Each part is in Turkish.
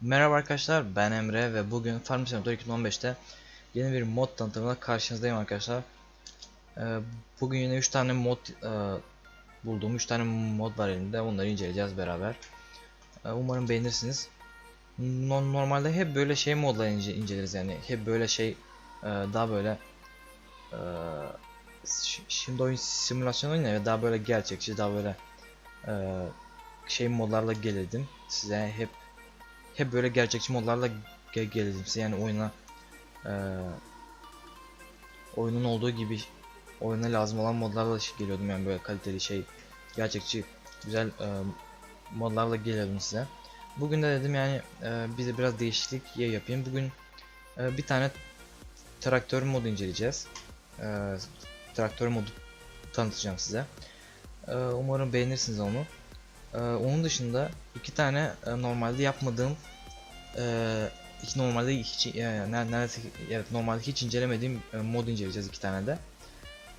Merhaba arkadaşlar ben Emre ve bugün Farm Simulator 2015'te yeni bir mod tanıtımıyla karşınızdayım arkadaşlar. Ee, bugün yine 3 tane mod e, bulduğum 3 tane mod var elimde onları inceleyeceğiz beraber. Ee, umarım beğenirsiniz. No- normalde hep böyle şey modları ince inceleriz yani hep böyle şey e, daha böyle e, şimdi oyun simülasyon oyunu ya daha böyle gerçekçi daha böyle e, şey modlarla gelirdim size hep hep böyle gerçekçi modlarla ge gelirdim size yani oyuna e, oyunun olduğu gibi oyuna lazım olan modlarla geliyordum yani böyle kaliteli şey gerçekçi güzel e, modlarla geliyordum size. Bugün de dedim yani e, bize biraz değişiklik yapayım. Bugün e, bir tane traktör modu inceleyeceğiz. E, traktör modu tanıtacağım size. E, umarım beğenirsiniz onu. E, onun dışında iki tane e, normalde yapmadığım e, iki normalde hiç e, ner- neredeyse evet normalde hiç incelemediğim e, mod inceleyeceğiz iki tane de.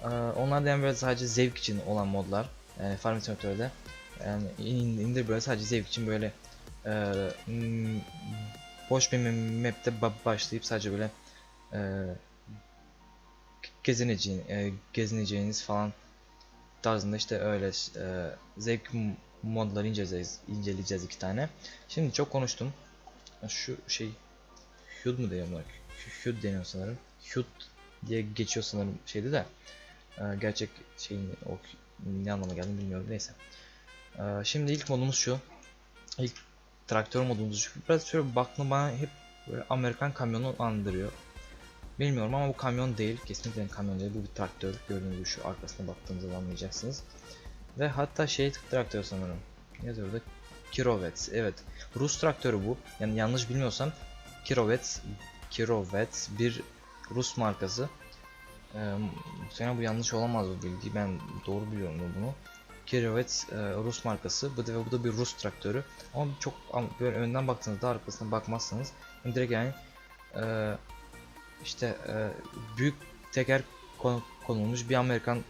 E, onlar da yani böyle sadece zevk için olan modlar. Yani Farming Simulator'da yani in- indir böyle sadece zevk için böyle e, boş bir map'te ba- başlayıp sadece böyle e, gezineceğin, e, gezineceğiniz falan tarzında işte öyle e, zevk modları inceleyeceğiz, inceleyeceğiz iki tane. Şimdi çok konuştum. Şu şey Hud mu deniyor Hud deniyor sanırım. Hud diye geçiyor sanırım şeydi de. Gerçek şeyin o ne anlama geldiğini bilmiyorum neyse. Şimdi ilk modumuz şu. İlk traktör modumuz şu. Biraz şöyle baktım bana hep böyle Amerikan kamyonu andırıyor. Bilmiyorum ama bu kamyon değil. Kesinlikle kamyon değil. Bu bir traktör. Gördüğünüz şu arkasına baktığınızda anlayacaksınız. Ve hatta şey traktör sanırım. Ne yazıyor orada? Kirovets. Evet. Rus traktörü bu. Yani yanlış bilmiyorsam Kirovets Kirovets bir Rus markası. Ee, bu yanlış olamaz bu bilgi. Ben doğru biliyorum bunu. Kirovets e, Rus markası. Bu da, bu da bir Rus traktörü. Ama çok böyle önden baktığınızda arkasına bakmazsanız yani direkt yani e, işte e, büyük teker kon- konulmuş bir Amerikan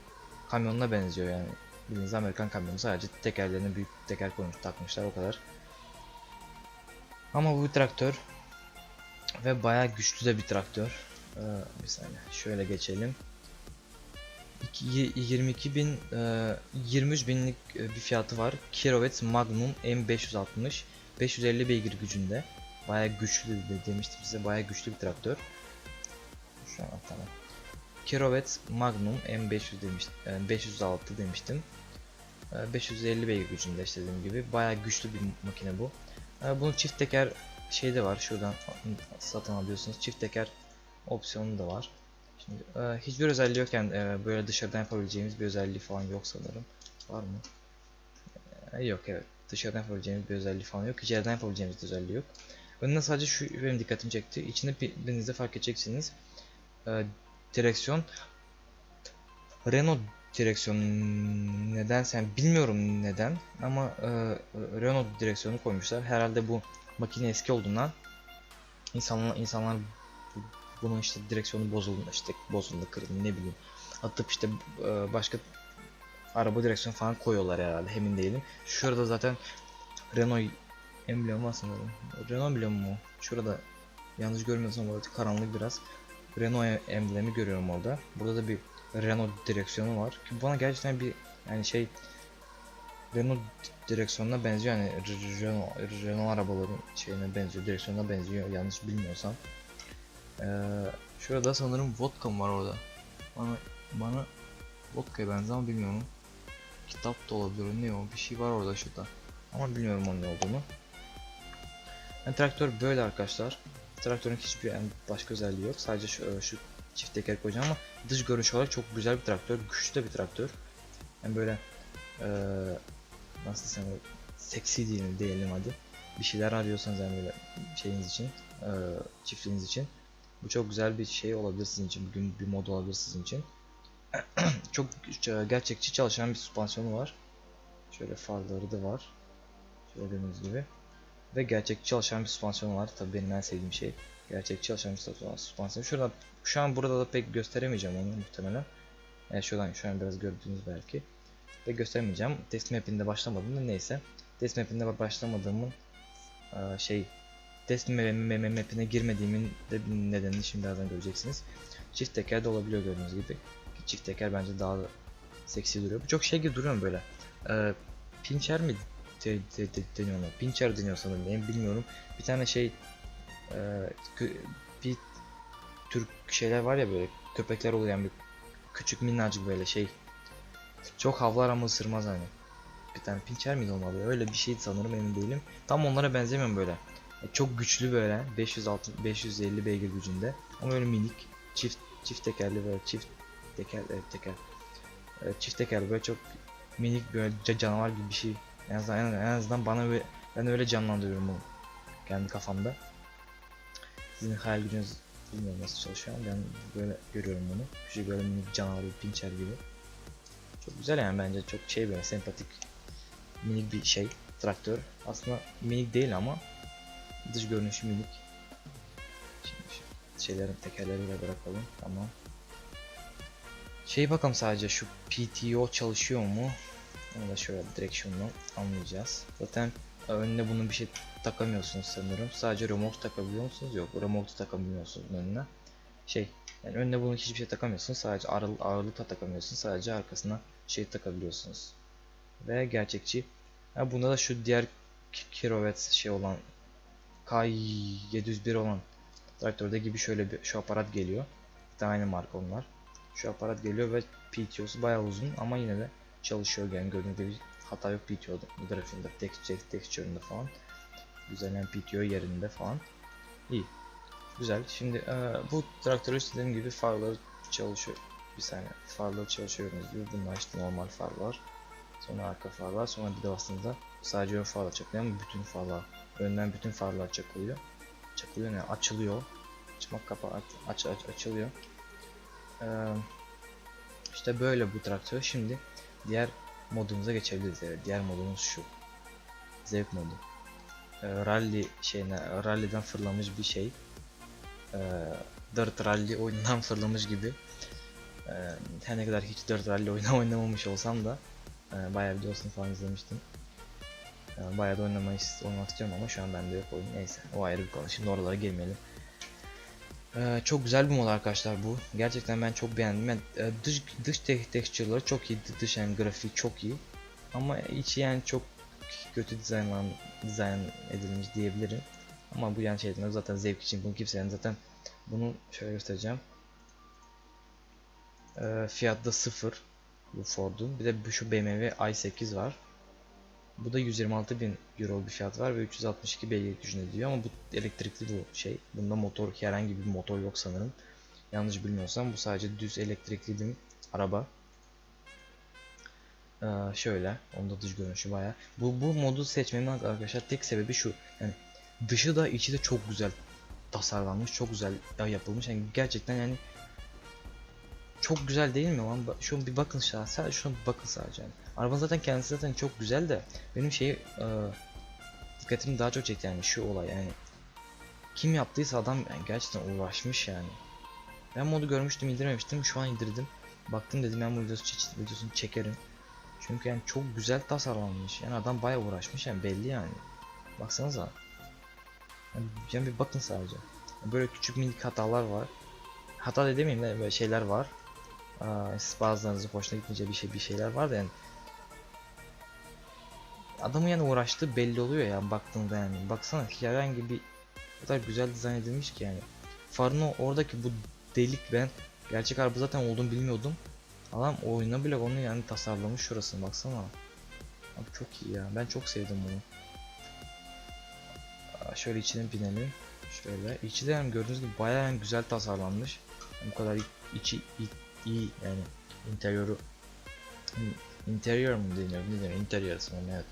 kamyonuna benziyor yani. Bildiğiniz Amerikan kamyonu sadece tekerlerine büyük teker koymuş takmışlar o kadar. Ama bu bir traktör ve bayağı güçlü de bir traktör. Ee, bir saniye şöyle geçelim. İki- y- 22 bin, e, 23 binlik e, bir fiyatı var. Kirovets Magnum M560, 550 beygir gücünde. Bayağı güçlü de demiştim size bayağı güçlü bir traktör. Şu an tamam. Kirovets Magnum M500 demiş, e, 506 demiştim. E, 550 beygir gücünde işte dediğim gibi bayağı güçlü bir makine bu. E, Bunun çift teker şey de var şuradan satın alıyorsunuz. Çift teker opsiyonu da var. Şimdi e, hiçbir özelliği yokken e, böyle dışarıdan yapabileceğimiz bir özelliği falan yok sanırım. Var mı? E, yok evet. Dışarıdan yapabileceğimiz bir özelliği falan yok. İçeriden yapabileceğimiz bir özelliği yok. Önüne sadece şu benim dikkatimi çekti. İçinde birinizde fark edeceksiniz. Direksiyon Renault direksiyonu neden sen bilmiyorum neden ama e, Renault direksiyonu koymuşlar. Herhalde bu makine eski olduğundan insanlar insanlar bu- bunun işte direksiyonu bozuldu işte bozuldu kırıldı ne bileyim atıp işte e, başka araba direksiyonu falan koyuyorlar herhalde emin değilim. Şurada zaten Renault emblemi var sanırım. Renault emblemi mu? Şurada yanlış görmüyorsam orada karanlık biraz. Renault emblemi görüyorum orada. Burada da bir Renault direksiyonu var. Ki bana gerçekten bir yani şey Renault direksiyonuna benziyor yani Renault, Renault arabaların şeyine benziyor, direksiyonuna benziyor yanlış bilmiyorsam. Ee, şurada sanırım vodka var orada? Bana bana vodka'ya benziyor ama bilmiyorum. Kitap da olabilir ne o bir şey var orada şurada. Ama bilmiyorum onun ne olduğunu. Yani traktör böyle arkadaşlar. Traktörün hiçbir yani başka özelliği yok. Sadece şu, şu çift teker koyacağım ama dış görünüş olarak çok güzel bir traktör. Güçlü de bir traktör. Yani böyle eee nasıl desem seksi diyelim, diyelim hadi. Bir şeyler arıyorsanız yani böyle şeyiniz için, eee çiftliğiniz için. Bu çok güzel bir şey olabilir sizin için. Bugün bir mod olabilir sizin için. çok e, gerçekçi çalışan bir süspansiyonu var. Şöyle farları da var. Gördüğünüz gibi. Ve gerçekçi çalışan bir süspansiyonu var. Tabii benim en sevdiğim şey. Gerçekçi çalışan bir süspansiyon- süspansiyon. Şurada şu an burada da pek gösteremeyeceğim onu muhtemelen. Yani şuradan şu an biraz gördüğünüz belki. Ve göstermeyeceğim. Test map'inde başlamadım da neyse. Test map'inde başlamadığımın e, şey MM map'ine girmediğimin de nedenini şimdi birazdan göreceksiniz. Çift teker de olabiliyor gördüğünüz gibi. Çift teker bence daha da seksi duruyor. Bu çok şey gibi duruyor böyle? Ee, pincher mi de, de, de, deniyor ona? Pincher deniyor sanırım. Ben bilmiyorum. Bir tane şey e, bir tür şeyler var ya böyle köpekler oluyor yani küçük minnacık böyle şey. Çok havlar ama ısırmaz hani. Bir tane pincher miydi olmalı? Öyle bir şeydi sanırım emin değilim. Tam onlara benzemiyorum böyle. E, Çok güçlü böyle 506 550 beygir gücünde ama öyle minik çift çift tekerli böyle çift teker evet, teker e, çift tekerli böyle çok minik böyle ca- canavar gibi bir şey. En azından, en, azından bana öyle, ben öyle canlandırıyorum bunu kendi kafamda. Sizin hayal gücünüz bilmiyorum nasıl çalışıyor ama ben böyle görüyorum bunu. Küçük böyle minik canavar bir pincher gibi. Çok güzel yani bence çok şey böyle sempatik minik bir şey traktör. Aslında minik değil ama dış görünüşü minik. Şimdi şu şeylerin tekerlerini de bırakalım. Tamam. Şey bakalım sadece şu PTO çalışıyor mu? Onu da şöyle direksiyonla anlayacağız. Zaten önüne bunun bir şey takamıyorsunuz sanırım. Sadece remote takabiliyor musunuz? Yok, remote takamıyorsunuz önüne. Şey, yani önüne bunu hiçbir şey takamıyorsunuz. Sadece ağırlık, ağırlık da takamıyorsunuz. Sadece arkasına şey takabiliyorsunuz. Ve gerçekçi. Ha bunda da şu diğer ki- kilowatt şey olan K701 olan traktörde gibi şöyle bir şu aparat geliyor. Bir de aynı marka onlar. Şu aparat geliyor ve PTO'su bayağı uzun ama yine de çalışıyor yani gibi hata yok PTO'da grafiğinde, texture, texture'ında falan. Güzel yani PTO yerinde falan. İyi. Güzel. Şimdi e, bu traktörü istediğim gibi farları çalışıyor. Bir saniye. Farları çalışıyor gördüğünüz gibi. Bunlar işte normal farlar. Sonra arka farlar. Sonra bir de aslında sadece ön farlar çakılıyor ama bütün farlar. Önden bütün farlar çakılıyor. Çakılıyor ne? Açılıyor. Açmak kapağı aç, aç- açılıyor. Ee, işte böyle bu traktör. Şimdi diğer modumuza geçebiliriz. Evet, diğer modumuz şu. Zevk modu. Ee, rally şeyine, rally'den fırlamış bir şey. Ee, Dirt Rally oyundan fırlamış gibi. Ee, her ne kadar hiç Dirt Rally oyunu oynamamış olsam da e, bayağı videosunu falan izlemiştim. Ee, bayağı da oynamak istiyorum ama şu an bende yok oyun. Neyse o ayrı bir konu. Şimdi oralara girmeyelim. Ee, çok güzel bir mod arkadaşlar bu. Gerçekten ben çok beğendim. Ben, e, dış dış te texture'ları çok iyi, dış yani grafiği çok iyi. Ama içi yani çok kötü dizaynlan dizayn edilmiş diyebilirim. Ama bu yani şeyden zaten zevk için bunu kimsenin zaten bunu şöyle göstereceğim. Ee, fiyatta 0 bu Ford'un. Bir de şu BMW i8 var. Bu da 126 bin euro bir fiyat var ve 362 beygir gücünde diyor ama bu elektrikli bu şey. Bunda motor herhangi bir motor yok sanırım. Yanlış bilmiyorsam bu sadece düz elektrikli bir araba. Ee, şöyle, onda dış görünüşü baya. Bu bu modu seçmemin arkadaşlar tek sebebi şu. Yani dışı da içi de çok güzel tasarlanmış, çok güzel yapılmış. Yani gerçekten yani çok güzel değil mi lan? Ba- Şu bir bakın şu sadece şuna bir bakın sadece. Araba zaten kendisi zaten çok güzel de benim şey e, dikkatimi daha çok çekti yani şu olay yani. Kim yaptıysa adam yani gerçekten uğraşmış yani. Ben modu görmüştüm indirmemiştim şu an indirdim. Baktım dedim ben bu videosu çe- videosunu çekerim. Çünkü yani çok güzel tasarlanmış. Yani adam bayağı uğraşmış yani belli yani. Baksanıza. Yani, yani bir bakın sadece. Böyle küçük minik hatalar var. Hata da demeyeyim de böyle şeyler var. Aa, siz bazılarınızın hoşuna gitmeyeceği bir şey bir şeyler var da yani. Adamın yani uğraştığı belli oluyor ya baktığında yani. Baksana herhangi bir o kadar güzel dizayn edilmiş ki yani. Farın o- oradaki bu delik ben gerçek araba zaten olduğunu bilmiyordum. Adam oyuna bile onu yani tasarlamış şurasını baksana. Abi çok iyi ya. Ben çok sevdim bunu. Şöyle içine binelim. Şöyle. İçi de yani gördüğünüz gibi bayağı yani güzel tasarlanmış. Yani bu kadar içi i- iyi yani interiörü interior mu deniyor ne deniyor interior sanırım evet.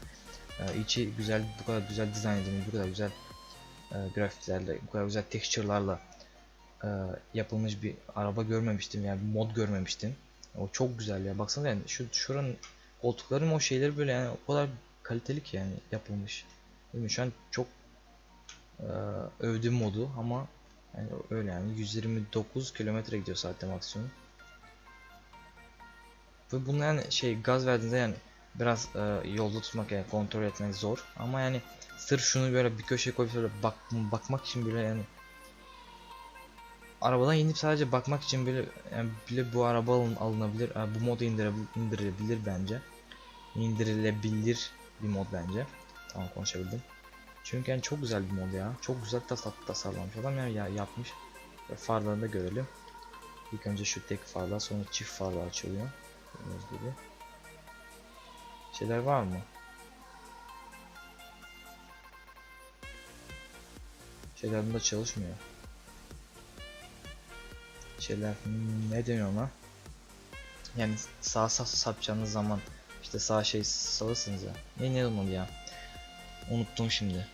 İçi güzel bu kadar güzel dizayn edilmiş bu kadar güzel e, grafiklerle bu kadar güzel texture'larla e, yapılmış bir araba görmemiştim yani mod görmemiştim. O çok güzel ya baksana yani şu şuranın koltukların o şeyleri böyle yani o kadar kaliteli ki yani yapılmış. Mi? Şu an çok e, övdüm modu ama yani öyle yani 129 kilometre gidiyor saatte maksimum. Ve bunun yani şey gaz verdiğinde yani biraz e, yolda tutmak yani kontrol etmek zor ama yani sırf şunu böyle bir köşeye koyup şöyle bak bakmak için bile yani arabadan inip sadece bakmak için bile yani bile bu araba alın, alınabilir. e, Bu modu indirilebilir bence. İndirilebilir bir mod bence. Tamam konuşabildim. Çünkü yani çok güzel bir mod ya. Çok güzel tas tasarlanmış adam yani ya yapmış. Ve farlarını da görelim. İlk önce şu tek farlar sonra çift farlar açılıyor. Gördüğünüz gibi. Şeyler var mı? Şeyler bunda çalışmıyor. Şeyler hmm, ne deniyor ona? Yani sağ sağ sapacağınız zaman işte sağ şey salırsınız ya. Ne ne olmalı ya? Unuttum şimdi.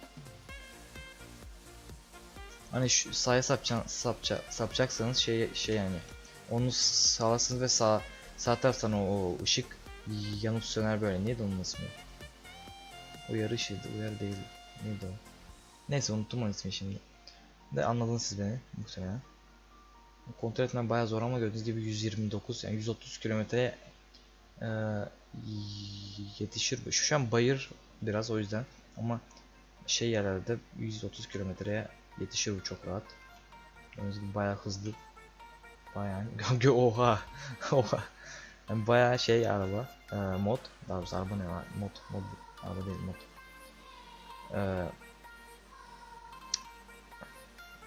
Hani şu sağa sapacağın, sapça, sapacaksanız şey şey yani onu sağlasınız ve sağ sağ taraftan o, o ışık yanıp söner böyle. Neydi onun ismi? Uyarı ışığıydı. Uyarı değil. Neydi o? Neyse unuttum onun ismi şimdi. De anladınız siz beni muhtemelen. Kontrol etmem bayağı zor ama gördüğünüz gibi 129 yani 130 kilometreye e, yetişir. Şu an bayır biraz o yüzden ama şey yerlerde 130 kilometreye yetişir bu çok rahat. Gördüğünüz gibi bayağı hızlı. Bayağı oha oha. Yani bayağı şey araba e, mod daha doğrusu araba ne var mod mod araba değil mod. E,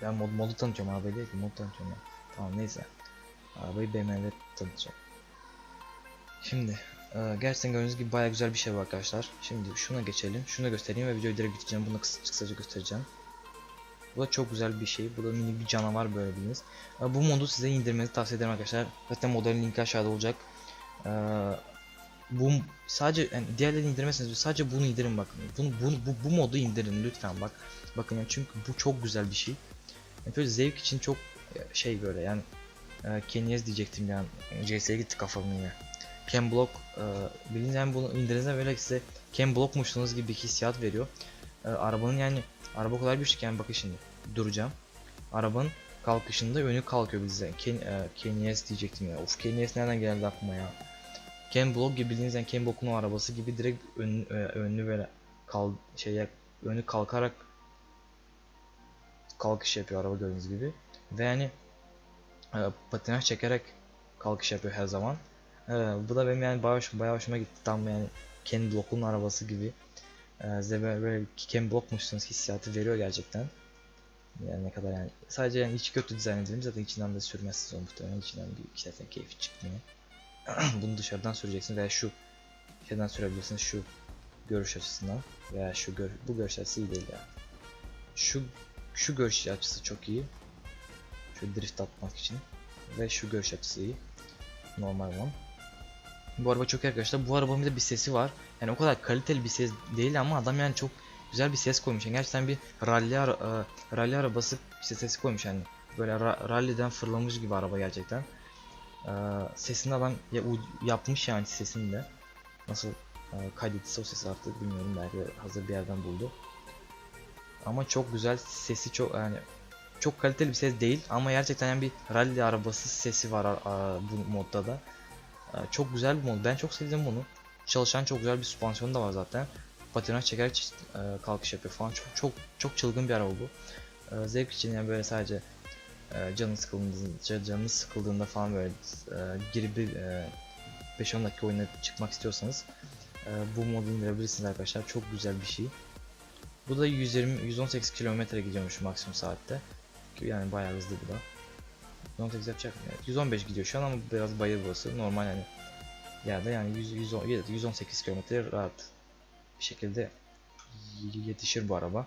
ben mod modu tanıtıyorum arabayı değil ki mod tanıtıyorum ya. Tamam neyse. Arabayı BMW tanıtacağım. Şimdi e, gerçekten gördüğünüz gibi bayağı güzel bir şey var arkadaşlar. Şimdi şuna geçelim. Şunu göstereyim ve videoyu direkt bitireceğim. Bunu kısa, kısaca göstereceğim. Bu da çok güzel bir şey. Bu da mini bir canavar böyle bildiğiniz. E, bu modu size indirmenizi tavsiye ederim arkadaşlar. Zaten modelin linki aşağıda olacak. E, bu sadece yani diğerlerini indirmezseniz sadece bunu indirin bakın. Bunu, bunu bu, bu modu indirin lütfen bak. Bakın yani çünkü bu çok güzel bir şey. Yani böyle zevk için çok e, şey böyle yani e, Kenyez diyecektim yani CS'ye gitti kafamın yine. Ken Block e, bildiğiniz yani bunu indirdiğinizde böyle size Ken Block'muşsunuz gibi bir hissiyat veriyor. E, arabanın yani araba o kadar güçlü ki yani bakın şimdi duracağım. Arabanın kalkışında önü kalkıyor bize. Ken, e, Kenyez diyecektim ya. Of Kenyez nereden geldi aklıma ya. Ken Block gibi bildiğiniz yani Ken Block'un arabası gibi direkt ön, e, önlü böyle kal şeye önü kalkarak kalkış yapıyor araba gördüğünüz gibi. Ve yani e, patinaj çekerek kalkış yapıyor her zaman. E, bu da benim yani bayağı, hoş- bayağı hoşuma gitti. Tam yani Ken Block'un arabası gibi. E, size böyle, böyle bir Ken Block'muşsunuz hissiyatı veriyor gerçekten. Yani ne kadar yani sadece yani içi kötü dizayn edilmiş zaten içinden de sürmezsiniz o muhtemelen içinden bir zaten keyfi çıkmıyor. Bunu dışarıdan süreceksiniz veya şu şeyden sürebilirsiniz şu görüş açısından veya şu gör bu görüş açısı iyi değil ya. Şu şu görüş açısı çok iyi. Şu drift atmak için ve şu görüş açısı iyi. Normal olan. Bu araba çok iyi arkadaşlar. Bu arabanın de bir sesi var. Yani o kadar kaliteli bir ses değil ama adam yani çok güzel bir ses koymuş. Yani gerçekten bir rally, ara, e, rally arabası bir sesi koymuş yani. Böyle ra- rally'den fırlamış gibi araba gerçekten. Ee, sesini adam yapmış yani sesini de. Nasıl e, o sesi artık bilmiyorum belki hazır bir yerden buldu. Ama çok güzel sesi çok yani çok kaliteli bir ses değil ama gerçekten yani bir rally arabası sesi var bu modda da. Ee, çok güzel bir mod. Ben çok sevdim bunu. Çalışan çok güzel bir süspansiyon da var zaten. Patinaj çekerek e, kalkış yapıyor falan. Çok çok çok çılgın bir araba bu. Ee, zevk için yani böyle sadece e, canınız sıkıldığında, canınız sıkıldığında falan böyle e, girip bir e, 5-10 dakika oyuna çıkmak istiyorsanız bu modu indirebilirsiniz arkadaşlar. Çok güzel bir şey. Bu da 120 118 km gidiyormuş maksimum saatte. Yani bayağı hızlı bu da. 118 yapacak mı? Evet, 115 gidiyor şu an ama biraz bayır burası. Normal yani yerde yani 100, 110, 118 km rahat bir şekilde yetişir bu araba.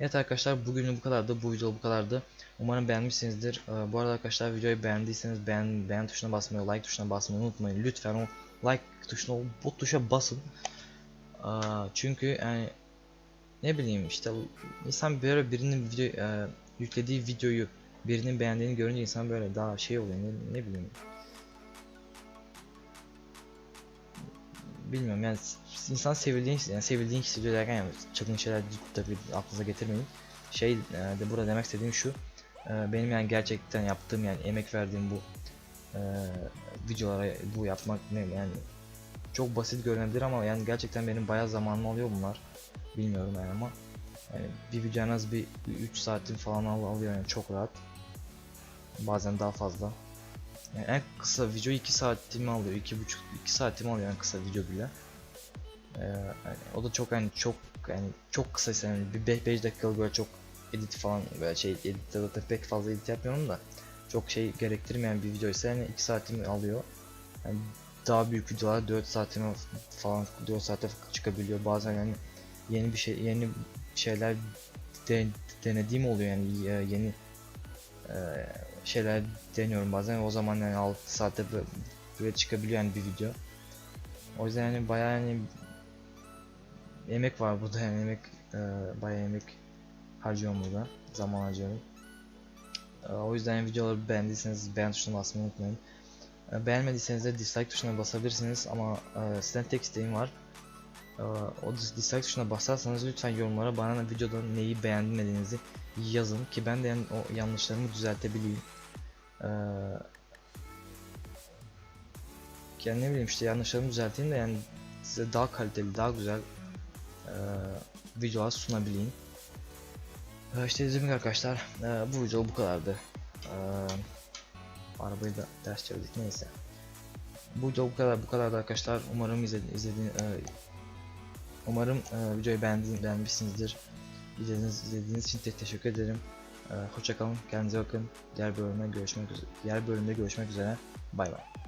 Evet arkadaşlar bugün bu kadardı. Bu video bu kadardı. Umarım beğenmişsinizdir. Ee, bu arada arkadaşlar videoyu beğendiyseniz beğen, beğen tuşuna basmayı, like tuşuna basmayı unutmayın. Lütfen o like tuşuna, bu tuşa basın. Aa, çünkü yani ne bileyim işte insan böyle birinin video e, yüklediği videoyu birinin beğendiğini görünce insan böyle daha şey oluyor ne, ne bileyim. Bilmiyorum yani insan sevildiğini yani sevildiğini hissediyor derken yani çılgın şeyler tabii aklınıza getirmeyin. Şey e, de burada demek istediğim şu. e, benim yani gerçekten yaptığım yani emek verdiğim bu e, videolara bu yapmak ne yani çok basit görünebilir ama yani gerçekten benim bayağı zamanımı alıyor bunlar. Bilmiyorum yani ama yani bir video en az bir 3 saatin falan al alıyor yani çok rahat. Bazen daha fazla. Yani en kısa video 2 saatimi alıyor. 2,5 2 saatimi alıyor en kısa video bile. Ee, yani o da çok yani çok yani çok kısa yani bir 5 dakikalık böyle çok edit falan böyle şey edit de pek fazla edit yapmıyorum da çok şey gerektirmeyen bir video ise yani 2 saatimi alıyor. Yani daha büyük videolar 4 saatime falan 4 saate çıkabiliyor. Bazen yani yeni bir şey yeni şeyler de, denediğim oluyor yani yeni e, şeyler deniyorum bazen o zaman yani 6 saatte bö- böyle çıkabiliyor yani bir video. O yüzden yani bayağı yani emek var burada yani emek e, bayağı emek harcıyorum burada. Zaman harcıyorum. E, o yüzden videoları beğendiyseniz beğen tuşuna basmayı unutmayın. E, beğenmediyseniz de dislike tuşuna basabilirsiniz ama e, sizden tek isteğim var. E, o dis- dislike tuşuna basarsanız lütfen yorumlara bana videoda neyi beğenmediğinizi yazın ki ben de yani o yanlışlarımı düzeltebileyim. E, yani ne bileyim işte yanlışlarımı düzelteyim de yani size daha kaliteli, daha güzel e, videolar sunabileyim. E, işte gibi arkadaşlar e, bu video bu kadardı. E, arabayı da ters çevirdik neyse. Bu video bu kadar bu kadardı arkadaşlar. Umarım izledi, e, umarım e, videoyu beğendiğin, beğenmişsinizdir. İzlediğiniz, izlediğiniz için te- teşekkür ederim. E, hoşça kalın, kendinize bakın. Diğer bölümde görüşmek üzere. Diğer bölümde görüşmek üzere. Bay bay.